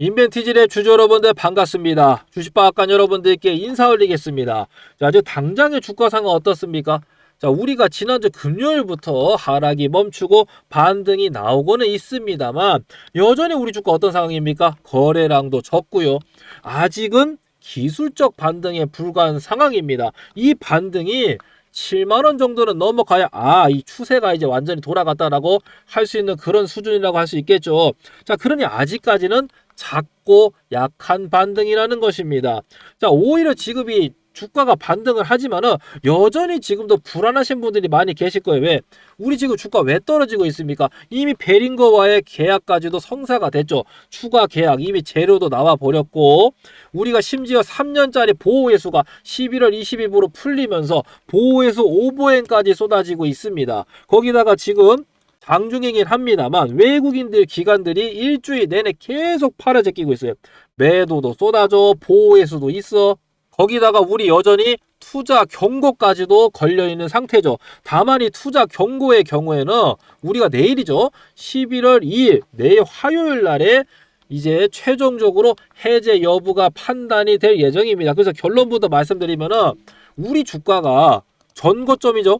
인벤티질의 주주 여러분들 반갑습니다. 주식방앗간 여러분들께 인사 올리겠습니다. 자, 이제 당장의 주가 상황 어떻습니까? 자, 우리가 지난주 금요일부터 하락이 멈추고 반등이 나오고는 있습니다만 여전히 우리 주가 어떤 상황입니까? 거래량도 적고요. 아직은 기술적 반등에 불과한 상황입니다. 이 반등이 7만 원 정도는 넘어가야 아, 이 추세가 이제 완전히 돌아갔다라고 할 수 있는 그런 수준이라고 할 수 있겠죠. 자, 그러니 아직까지는 작고 약한 반등이라는 것입니다. 자, 오히려 지금이 주가가 반등을 하지만은 여전히 지금도 불안하신 분들이 많이 계실 거예요. 왜? 우리 지금 주가 왜 떨어지고 있습니까? 이미 베링거와의 계약까지도 성사가 됐죠. 추가 계약 이미 재료도 나와 버렸고 우리가 심지어 3년짜리 보호회수가 11월 20일부로 풀리면서 보호회수 오보행까지 쏟아지고 있습니다. 거기다가 지금 장중이긴 합니다만 외국인들 기관들이 일주일 내내 계속 팔아 제끼고 있어요. 매도도 쏟아져 보호회수도 있어. 거기다가 우리 여전히 투자 경고까지도 걸려 있는 상태죠. 다만 이 투자 경고의 경우에는 우리가 내일이죠. 11월 2일 내일 화요일 날에 이제 최종적으로 해제 여부가 판단이 될 예정입니다. 그래서 결론부터 말씀드리면은 우리 주가가 전고점이죠.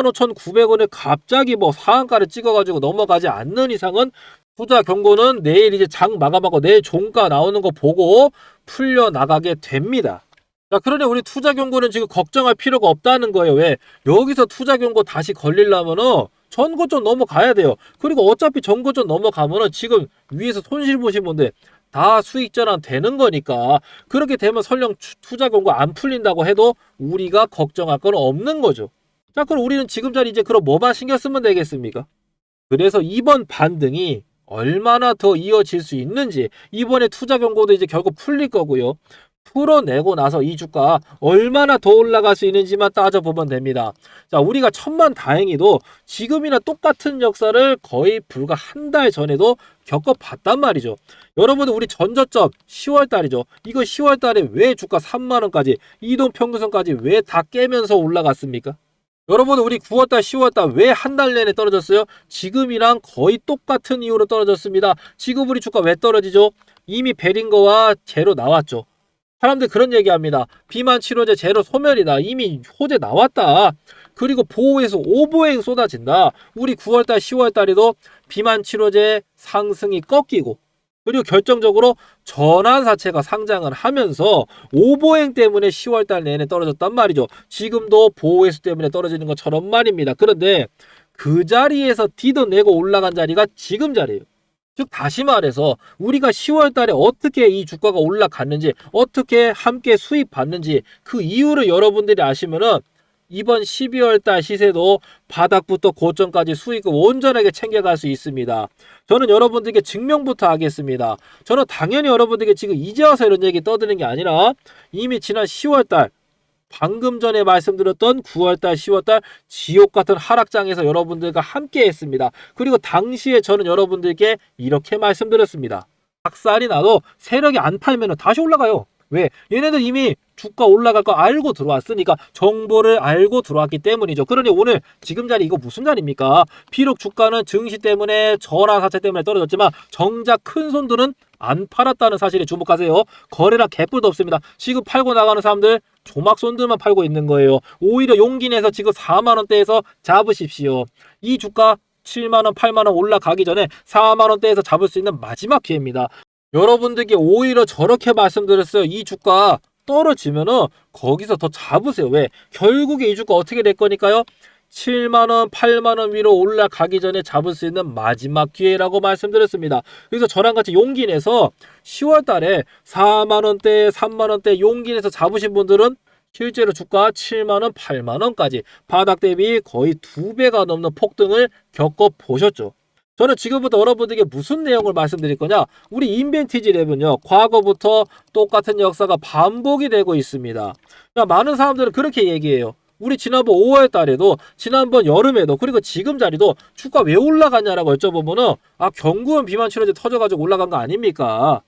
75,900원에 갑자기 뭐 상한가를 찍어가지고 넘어가지 않는 이상은 투자 경고는 내일 이제 장 마감하고 내일 종가 나오는 거 보고 풀려 나가게 됩니다. 자, 그러니 우리 투자 경고는 지금 걱정할 필요가 없다는 거예요. 왜? 여기서 투자 경고 다시 걸리려면은 전고점 넘어가야 돼요. 그리고 어차피 전고점 넘어가면은 지금 위에서 손실 보신 분들 다 수익 전환 되는 거니까 그렇게 되면 설령 추- 투자 경고 안 풀린다고 해도 우리가 걱정할 건 없는 거죠. 자, 그럼 우리는 지금 자리 이제 그럼 뭐만 신경 쓰면 되겠습니까? 그래서 이번 반등이 얼마나 더 이어질 수 있는지 이번에 투자 경고도 이제 결국 풀릴 거고요. 풀어내고 나서 이 주가 얼마나 더 올라갈 수 있는지만 따져보면 됩니다. 자, 우리가 천만 다행히도 지금이나 똑같은 역사를 거의 불과 한 달 전에도 겪어봤단 말이죠. 여러분들 우리 전저점 10월 달이죠. 이거 10월 달에 왜 주가 3만 원까지 이동 평균선까지 왜 다 깨면서 올라갔습니까? 여러분 우리 9월달 10월달 왜한 달 내내 떨어졌어요? 지금이랑 거의 똑같은 이유로 떨어졌습니다. 지금 우리 주가 왜 떨어지죠? 이미 베링거와 제로 나왔죠. 사람들 그런 얘기합니다. 비만 치료제 제로 소멸이다. 이미 호재 나왔다. 그리고 보호에서 오보행 쏟아진다. 우리 9월달 10월달에도 비만 치료제 상승이 꺾이고 그리고 결정적으로 전환사채가 상장을 하면서 오보행 때문에 10월달 내내 떨어졌단 말이죠. 지금도 보호회수 때문에 떨어지는 것처럼 말입니다. 그런데 그 자리에서 디뎌내고 올라간 자리가 지금 자리예요. 즉 다시 말해서 우리가 10월 달에 어떻게 이 주가가 올라갔는지 어떻게 함께 수익 받는지 그 이유를 여러분들이 아시면은 이번 12월 달 시세도 바닥부터 고점까지 수익을 온전하게 챙겨갈 수 있습니다. 저는 여러분들께 증명부터 하겠습니다. 저는 당연히 여러분들께 지금 이제 와서 이런 얘기 떠드는 게 아니라 이미 지난 10월 달 방금 전에 말씀드렸던 9월달, 10월달 지옥 같은 하락장에서 여러분들과 함께 했습니다. 그리고 당시에 저는 여러분들께 이렇게 말씀드렸습니다. 박살이 나도 세력이 안 팔면 다시 올라가요. 왜? 얘네들 이미 주가 올라갈 거 알고 들어왔으니까 정보를 알고 들어왔기 때문이죠. 그러니 오늘 지금 자리 이거 무슨 자리입니까? 비록 주가는 증시 때문에 전환 사채 때문에 떨어졌지만 정작 큰 손들은 안 팔았다는 사실에 주목하세요. 거래량 개뿔도 없습니다. 지금 팔고 나가는 사람들 조막손들만 팔고 있는 거예요. 오히려 용기 내서 지금 4만 원대에서 잡으십시오. 이 주가 7만 원, 8만 원 올라가기 전에 4만 원대에서 잡을 수 있는 마지막 기회입니다. 여러분들께 오히려 저렇게 말씀드렸어요. 이 주가 떨어지면은 거기서 더 잡으세요. 왜? 결국에 이 주가 어떻게 될 거니까요? 7만원, 8만원 위로 올라가기 전에 잡을 수 있는 마지막 기회라고 말씀드렸습니다. 그래서 저랑 같이 용기 내서 10월 달에 4만원대, 3만원대 용기 내서 잡으신 분들은 실제로 주가 7만원, 8만원까지 바닥 대비 거의 두 배가 넘는 폭등을 겪어보셨죠. 저는 지금부터 여러분들에게 무슨 내용을 말씀드릴 거냐? 우리 인벤티지 랩은요, 과거부터 똑같은 역사가 반복이 되고 있습니다. 자, 많은 사람들은 그렇게 얘기해요. 우리 지난번 5월 달에도, 지난번 여름에도, 그리고 지금 자리도 주가 왜 올라갔냐라고 여쭤보면은, 아, 경구원 비만 치료제 터져가지고 올라간 거 아닙니까?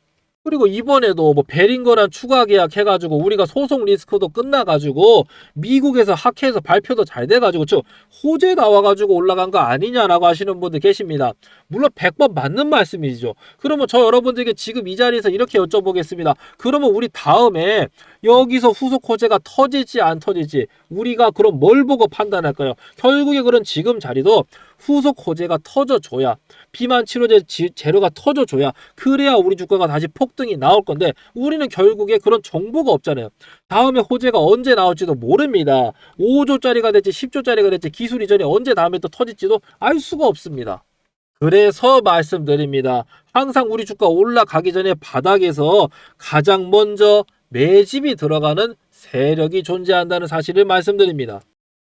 그리고 이번에도 뭐 베링거랑 추가 계약 해가지고 우리가 소송 리스크도 끝나가지고 미국에서 학회에서 발표도 잘 돼가지고 저 호재 나와가지고 올라간 거 아니냐라고 하시는 분들 계십니다. 물론 100번 맞는 말씀이죠. 그러면 저 여러분들에게 지금 이 자리에서 이렇게 여쭤보겠습니다. 그러면 우리 다음에 여기서 후속 호재가 터질지 안 터질지 우리가 그럼 뭘 보고 판단할까요? 결국에 그런 지금 자리도 후속 호재가 터져줘야 비만 치료제 지- 재료가 터져줘야 그래야 우리 주가가 다시 폭등이 나올 건데 우리는 결국에 그런 정보가 없잖아요. 다음에 호재가 언제 나올지도 모릅니다. 5조짜리가 될지 10조짜리가 될지 기술 이전이 언제 다음에 또 터질지도 알 수가 없습니다. 그래서 말씀드립니다. 항상 우리 주가 올라가기 전에 바닥에서 가장 먼저 매집이 들어가는 세력이 존재한다는 사실을 말씀드립니다.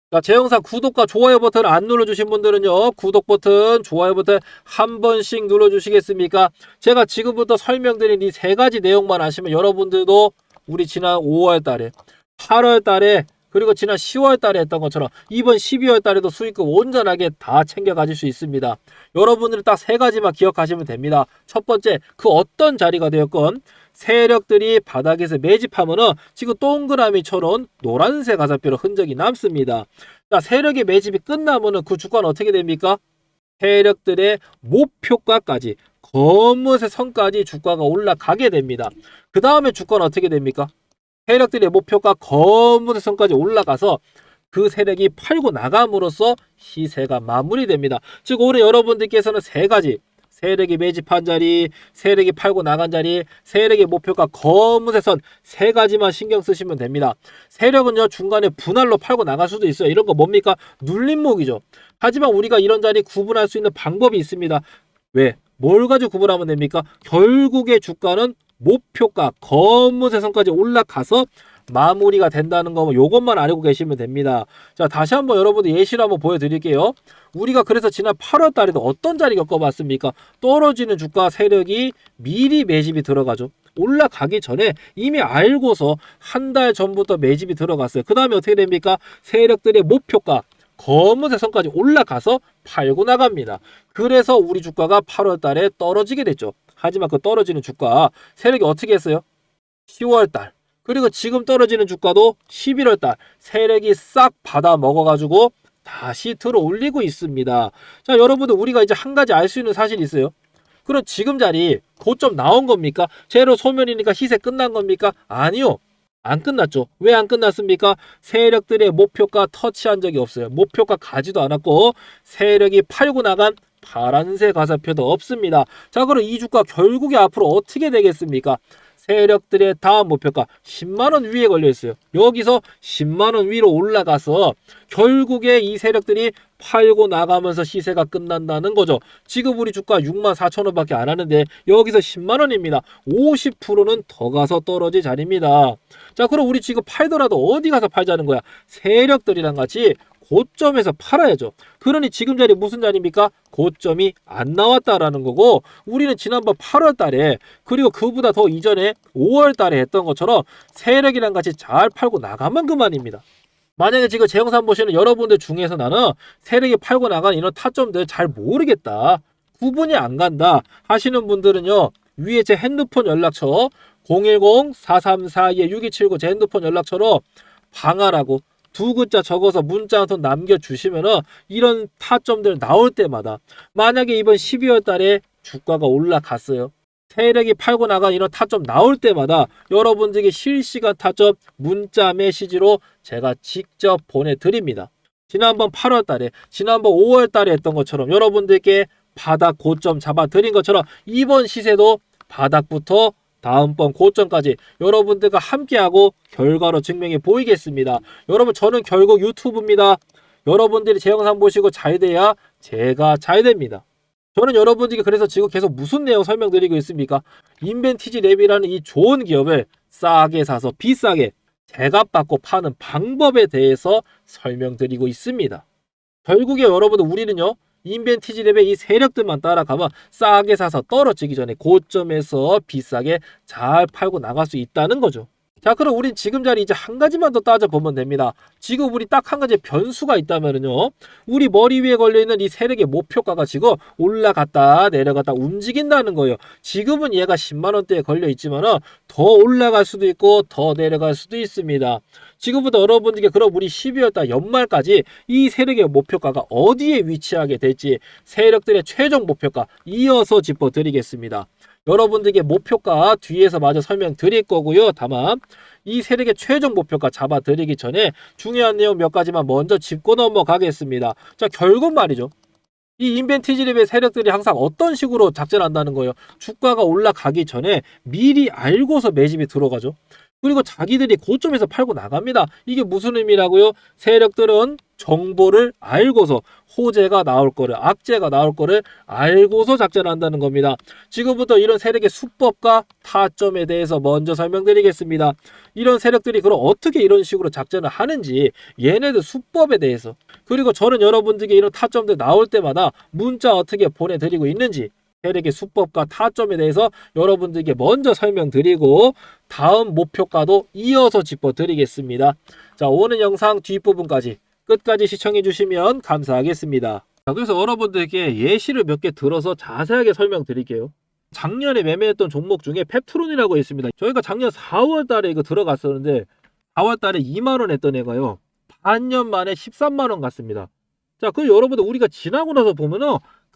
자, 제 영상 구독과 좋아요 버튼 안 눌러주신 분들은요, 구독 버튼, 좋아요 버튼 한 번씩 눌러주시겠습니까? 제가 지금부터 설명드린 이 세 가지 내용만 아시면 여러분들도 우리 지난 5월 달에, 8월 달에, 그리고 지난 10월 달에 했던 것처럼 이번 12월 달에도 수익금 온전하게 다 챙겨 가질 수 있습니다. 여러분들은 딱 세 가지만 기억하시면 됩니다. 첫 번째, 그 어떤 자리가 되었건 세력들이 바닥에서 매집하면은 지금 동그라미처럼 노란색 가사표로 흔적이 남습니다. 자, 세력의 매집이 끝나면은 그 주가는 어떻게 됩니까? 세력들의 목표가까지 검은색 선까지 주가가 올라가게 됩니다. 그 다음에 주가는 어떻게 됩니까? 세력들의 목표가 검은색 선까지 올라가서 그 세력이 팔고 나감으로써 시세가 마무리됩니다. 즉 올해 여러분들께서는 세 가지 세력이 매집한 자리, 세력이 팔고 나간 자리, 세력의 목표가 검은색 선 세 가지만 신경 쓰시면 됩니다. 세력은요 중간에 분할로 팔고 나갈 수도 있어요. 이런 거 뭡니까? 눌림목이죠. 하지만 우리가 이런 자리 구분할 수 있는 방법이 있습니다. 왜? 뭘 가지고 구분하면 됩니까? 결국에 주가는 목표가 검은색 선까지 올라가서 마무리가 된다는 거 요것만 알고 계시면 됩니다. 자 다시 한번 여러분들 예시를 한번 보여드릴게요. 우리가 그래서 지난 8월 달에도 어떤 자리 겪어봤습니까? 떨어지는 주가 세력이 미리 매집이 들어가죠. 올라가기 전에 이미 알고서 한 달 전부터 매집이 들어갔어요. 그 다음에 어떻게 됩니까? 세력들의 목표가 검은색 선까지 올라가서 팔고 나갑니다. 그래서 우리 주가가 8월 달에 떨어지게 됐죠. 하지만 그 떨어지는 주가 세력이 어떻게 했어요? 10월 달 그리고 지금 떨어지는 주가도 11월 달 세력이 싹 받아 먹어가지고 다시 들어 올리고 있습니다. 자, 여러분들 우리가 이제 한 가지 알 수 있는 사실이 있어요. 그럼 지금 자리 고점 나온 겁니까? 제로 소멸이니까 시세 끝난 겁니까? 아니요. 안 끝났죠. 왜 안 끝났습니까? 세력들의 목표가 터치한 적이 없어요. 목표가 가지도 않았고 세력이 팔고 나간 파란색 가사표도 없습니다. 자, 그럼 이 주가 결국에 앞으로 어떻게 되겠습니까? 세력들의 다음 목표가 10만 원 위에 걸려 있어요. 여기서 10만 원 위로 올라가서 결국에 이 세력들이 팔고 나가면서 시세가 끝난다는 거죠. 지금 우리 주가 6만 4천 원밖에 안 하는데 여기서 10만 원입니다. 50%는 더 가서 떨어질 자리입니다. 자, 그럼 우리 지금 팔더라도 어디 가서 팔자는 거야? 세력들이랑 같이 고점에서 팔아야죠. 그러니 지금 자리 무슨 자리입니까? 고점이 안 나왔다라는 거고 우리는 지난번 8월 달에 그리고 그보다 더 이전에 5월 달에 했던 것처럼 세력이랑 같이 잘 팔고 나가면 그만입니다. 만약에 지금 제 영상 보시는 여러분들 중에서 나는 세력이 팔고 나간 이런 타점들 잘 모르겠다. 구분이 안 간다 하시는 분들은요. 위에 제 핸드폰 연락처 010-4342-6279 제 핸드폰 연락처로 방하라고 두 글자 적어서 문자 한 통 남겨주시면은 이런 타점들 나올 때마다 만약에 이번 12월 달에 주가가 올라갔어요. 세력이 팔고 나간 이런 타점 나올 때마다 여러분들에게 실시간 타점 문자 메시지로 제가 직접 보내드립니다. 지난번 8월 달에, 지난번 5월 달에 했던 것처럼 여러분들께 바닥 고점 잡아드린 것처럼 이번 시세도 바닥부터 다음번 고점까지 여러분들과 함께하고 결과로 증명해 보이겠습니다. 여러분 저는 결국 유튜브입니다. 여러분들이 제 영상 보시고 잘 돼야 제가 잘 됩니다. 저는 여러분들께 그래서 지금 계속 무슨 내용 설명드리고 있습니까? 인벤티지 랩이라는 이 좋은 기업을 싸게 사서 비싸게 제값 받고 파는 방법에 대해서 설명드리고 있습니다. 결국에 여러분들 우리는요. 인벤티지 랩의 이 세력들만 따라가면 싸게 사서 떨어지기 전에 고점에서 비싸게 잘 팔고 나갈 수 있다는 거죠. 자, 그럼 우린 지금 자리 이제 한 가지만 더 따져보면 됩니다. 지금 우리 딱 한 가지 변수가 있다면은요. 우리 머리 위에 걸려있는 이 세력의 목표가가 지금 올라갔다 내려갔다 움직인다는 거예요. 지금은 얘가 10만원대에 걸려있지만 은 더 올라갈 수도 있고 더 내려갈 수도 있습니다. 지금부터 여러분들께 그럼 우리 12월 달 연말까지 이 세력의 목표가가 어디에 위치하게 될지 세력들의 최종 목표가 이어서 짚어드리겠습니다. 여러분들에게 목표가 뒤에서 마저 설명드릴 거고요. 다만 이 세력의 최종 목표가 잡아드리기 전에 중요한 내용 몇 가지만 먼저 짚고 넘어가겠습니다. 자, 결국 말이죠. 이 인벤티지립의 세력들이 항상 어떤 식으로 작전한다는 거예요. 주가가 올라가기 전에 미리 알고서 매집이 들어가죠. 그리고 자기들이 고점에서 팔고 나갑니다. 이게 무슨 의미라고요? 세력들은 정보를 알고서 호재가 나올 거를 악재가 나올 거를 알고서 작전한다는 겁니다. 지금부터 이런 세력의 수법과 타점에 대해서 먼저 설명드리겠습니다. 이런 세력들이 그럼 어떻게 이런 식으로 작전을 하는지 얘네들 수법에 대해서 그리고 저는 여러분들께 이런 타점들 나올 때마다 문자 어떻게 보내드리고 있는지 세력의 수법과 타점에 대해서 여러분들께 먼저 설명드리고 다음 목표가도 이어서 짚어드리겠습니다. 자 오늘 영상 뒷부분까지 끝까지 시청해 주시면 감사하겠습니다. 자, 그래서 여러분들께 예시를 몇 개 들어서 자세하게 설명드릴게요. 작년에 매매했던 종목 중에 펩트론이라고 있습니다. 저희가 작년 4월 달에 이거 들어갔었는데 4월 달에 2만 원 했던 애가요. 반년 만에 13만 원 갔습니다. 자, 그 여러분들 우리가 지나고 나서 보면은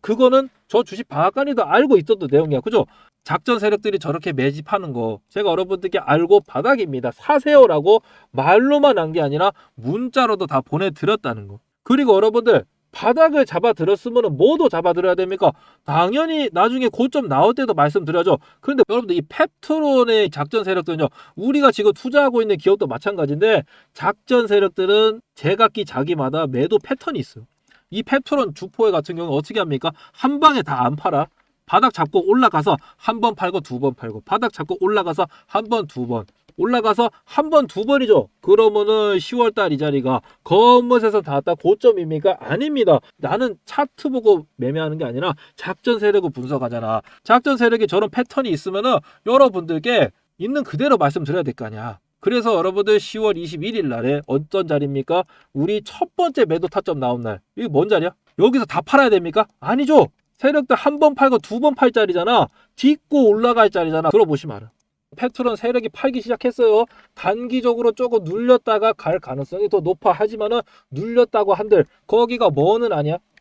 그거는 저 주식 방앗간이도 알고 있었던 내용이야. 그죠? 작전 세력들이 저렇게 매집하는 거 제가 여러분들께 알고 바닥입니다. 사세요라고 말로만 한 게 아니라 문자로도 다 보내드렸다는 거. 그리고 여러분들 바닥을 잡아들었으면 뭐도 잡아들어야 됩니까? 당연히 나중에 고점 나올 때도 말씀드려죠. 그런데 여러분들 이 펩트론의 작전 세력들은요. 우리가 지금 투자하고 있는 기업도 마찬가지인데 작전 세력들은 제각기 자기마다 매도 패턴이 있어요. 이 펩트론 주포회 같은 경우는 어떻게 합니까? 한 방에 다 안 팔아. 바닥 잡고 올라가서 한 번 팔고 두 번 팔고 바닥 잡고 올라가서 한 번 두 번 올라가서 한 번 두 번이죠. 그러면은 10월 달 이 자리가 검은에서 닿았다 고점입니까? 아닙니다. 나는 차트 보고 매매하는 게 아니라 작전 세력을 분석하잖아. 작전 세력이 저런 패턴이 있으면은 여러분들께 있는 그대로 말씀드려야 될 거 아니야. 그래서 여러분들 10월 21일 날에 어떤 자리입니까? 우리 첫 번째 매도 타점 나온 날. 이게 뭔 자리야? 여기서 다 팔아야 됩니까? 아니죠. 세력들 한 번 팔고 두 번 팔 자리잖아. 딛고 올라갈 자리잖아. 들어보시면 알아. 페트론 세력이 팔기 시작했어요. 단기적으로 조금 눌렸다가 갈 가능성이 더 높아 하지만은 눌렸다고 한들 거기가 뭐는 아니야?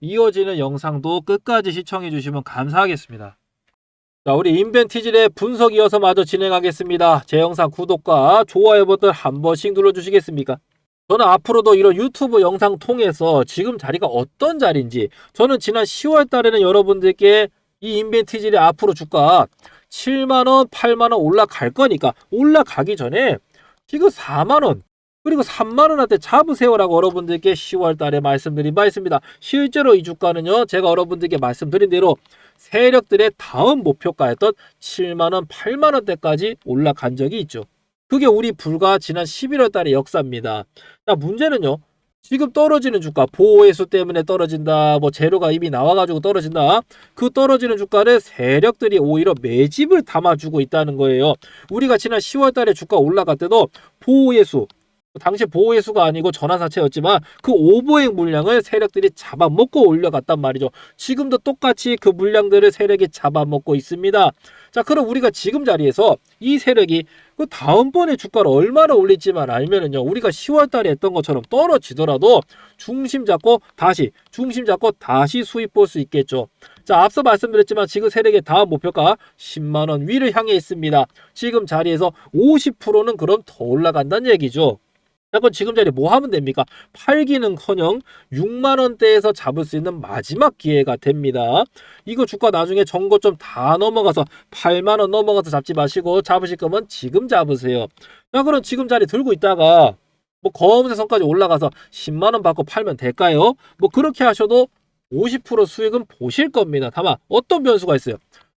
이어지는 영상도 끝까지 시청해 주시면 감사하겠습니다. 자, 우리 인벤티질의 분석 이어서 마저 진행하겠습니다. 제 영상 구독과 좋아요 버튼 한 번씩 눌러주시겠습니까? 저는 앞으로도 이런 유튜브 영상 통해서 지금 자리가 어떤 자리인지 저는 지난 10월 달에는 여러분들께 이 인벤티질의 앞으로 주가 7만원, 8만원 올라갈 거니까 올라가기 전에 지금 4만원 그리고 3만원한테 잡으세요라고 여러분들께 10월 달에 말씀드린 바 있습니다. 실제로 이 주가는요 제가 여러분들께 말씀드린 대로 세력들의 다음 목표가였던 7만원, 8만원대까지 올라간 적이 있죠. 그게 우리 불과 지난 11월 달의 역사입니다. 자, 문제는요. 지금 떨어지는 주가, 보호해수 때문에 떨어진다, 뭐 재료가 이미 나와가지고 떨어진다. 그 떨어지는 주가를 세력들이 오히려 매집을 담아주고 있다는 거예요. 우리가 지난 10월 달에 주가 올라갈 때도 보호예수, 당시 보호예수가 아니고 전환사채였지만 그 오버행 물량을 세력들이 잡아먹고 올려갔단 말이죠. 지금도 똑같이 그 물량들을 세력이 잡아먹고 있습니다. 자, 그럼 우리가 지금 자리에서 이 세력이 그 다음번에 주가를 얼마나 올릴지만 알면은요, 우리가 10월 달에 했던 것처럼 떨어지더라도 중심 잡고 다시, 중심 잡고 다시 수입 볼 수 있겠죠. 자, 앞서 말씀드렸지만 지금 세력의 다음 목표가 10만원 위를 향해 있습니다. 지금 자리에서 50%는 그럼 더 올라간다는 얘기죠. 자, 그럼 지금 자리에 뭐 하면 됩니까? 팔기는커녕 6만 원대에서 잡을 수 있는 마지막 기회가 됩니다. 이거 주가 나중에 정고점 다 넘어가서 8만 원 넘어가서 잡지 마시고 잡으실 거면 지금 잡으세요. 자, 그럼 지금 자리 들고 있다가 뭐 검은색 선까지 올라가서 10만 원 받고 팔면 될까요? 뭐 그렇게 하셔도 50% 수익은 보실 겁니다. 다만 어떤 변수가 있어요?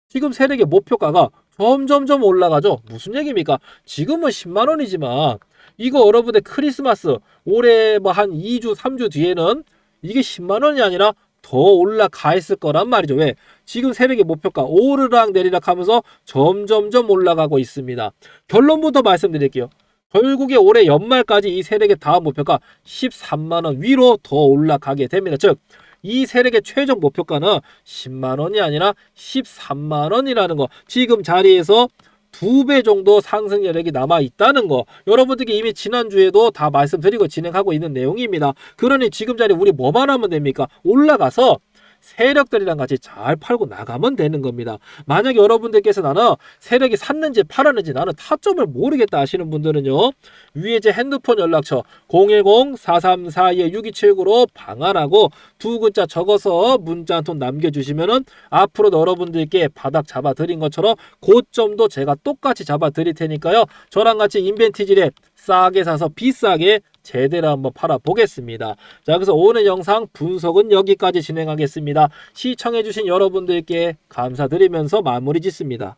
지금 세력의 목표가가 점점점 올라가죠. 무슨 얘기입니까? 지금은 10만 원이지만 이거 여러분의 크리스마스 올해 뭐 한 2주, 3주 뒤에는 이게 10만 원이 아니라 더 올라가 있을 거란 말이죠. 왜? 지금 세력의 목표가 오르락 내리락 하면서 점점점 올라가고 있습니다. 결론부터 말씀드릴게요. 결국에 올해 연말까지 이 세력의 다음 목표가 13만 원 위로 더 올라가게 됩니다. 즉, 이 세력의 최종 목표가는 10만 원이 아니라 13만 원이라는 거. 지금 자리에서 두 배 정도 상승 여력이 남아 있다는 거. 여러분들께 이미 지난주에도 다 말씀드리고 진행하고 있는 내용입니다. 그러니 지금 자리 우리 뭐만 하면 됩니까? 올라가서 세력들이랑 같이 잘 팔고 나가면 되는 겁니다. 만약에 여러분들께서 나는 세력이 샀는지 팔았는지 나는 타점을 모르겠다 하시는 분들은요. 위에 제 핸드폰 연락처 010-4342-6279로 방안하고 두 글자 적어서 문자 한 통 남겨주시면은 앞으로 여러분들께 바닥 잡아 드린 것처럼 고점도 제가 똑같이 잡아 드릴 테니까요. 저랑 같이 인벤티지에 싸게 사서 비싸게 제대로 한번 팔아 보겠습니다. 자, 그래서 오늘 영상 분석은 여기까지 진행하겠습니다. 시청해주신 여러분들께 감사드리면서 마무리 짓습니다.